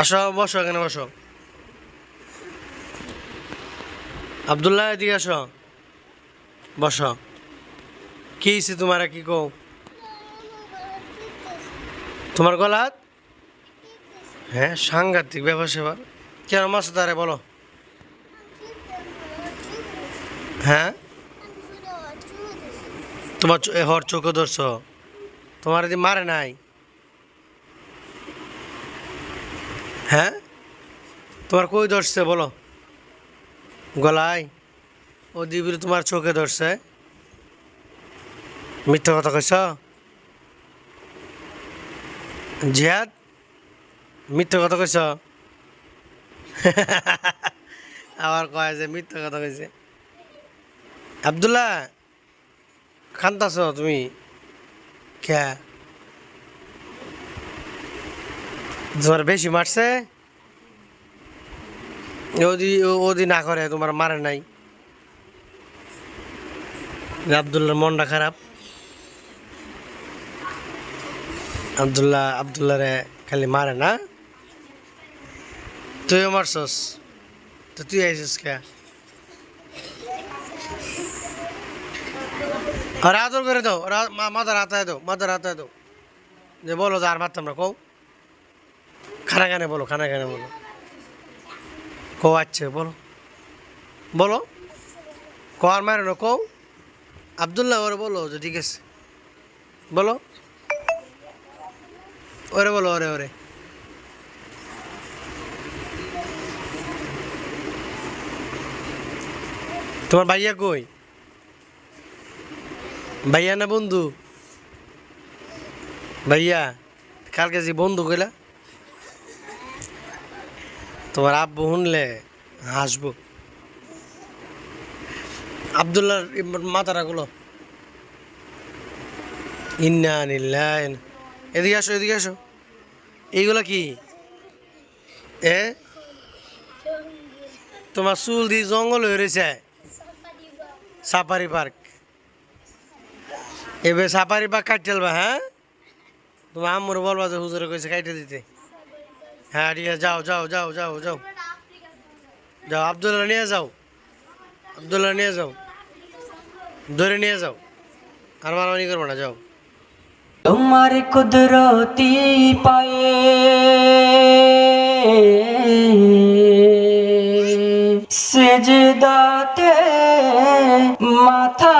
আসো, বসো এখানে, বসো। আবদুল্লাহ, এদিকে আসো। বসো। কি হয়েছে তোমার, কি কো তোমার গলাত হ্যাঁ সাংঘাতিক ব্যাপার সেবার। কেন মাস তারে, বলো। হ্যাঁ? তোমার হর চোখে ধরছ। তোমার এদিন মারে নাই। হ্যাঁ? তোমার কই ধরছে বলো? গলায়? ও দিবির তোমার চোখে ধরছে। মিথ্যা কথা কইছ? জিহাদ, মিথ্যা কথা কইছ? আবার কয় যে মিথ্যা কথা কইছে। আবদুল্লাহ খান্তাছ তুমি? কে? তোমার বেশি মারছে। ওদি ওদি না করে, তোমার মারে নাই। আবদুল্লার মনটা খারাপ। আবদুল্লাহ আবদুল্লারে খালি মারে না। তুইও মারছস? তো তুই আইসিস কে? আর আদর করে দাও। আর আ- মা- মাথার হাতায় দাও মাথার হাতায় দাও। যে বলো যে আর মারতাম না, কও। খানা খানে বলো, খানা খানে বলো। কও আচ্ছা বলো। বলো। কো আর মারে না, কও। আবদুল্লাহ ওরে বলো যে ঠিক আছে। বলো। ওরে বলো, ওরে ওরে। তোমার ভাইয়া কই? ভাইয়া না বন্ধু? ভাইয়া, কালকে যে বন্ধু কইলা? তোমার আব্বু শুনলে হাসবো। আবদুল্লাহর মাথাটা গুলো ইন্না নিল্লাহ এদিকে আসো এদিকে আসো। এইগুলা কি? এ? তোমার চুল দিয়ে জঙ্গল হয়ে রয়েছে। Safari park. এবার সাফারি পার্ক কাটতে হ্যাঁ? তোমার আম্মুর বলবা যে হুজুরে কইছে কাইটে দিতে। হ্যাঁ ঠিক আছে যাও যাও যাও যাও যাও। যাও, আবদুল্লাহ নিয়ে যাও। আবদুল্লাহ নিয়ে যাও। ধরে নিয়ে যাও। আর মারামারি করব না, যাও। তোমার কুদরতি পায়ে সেজদাতে মাথা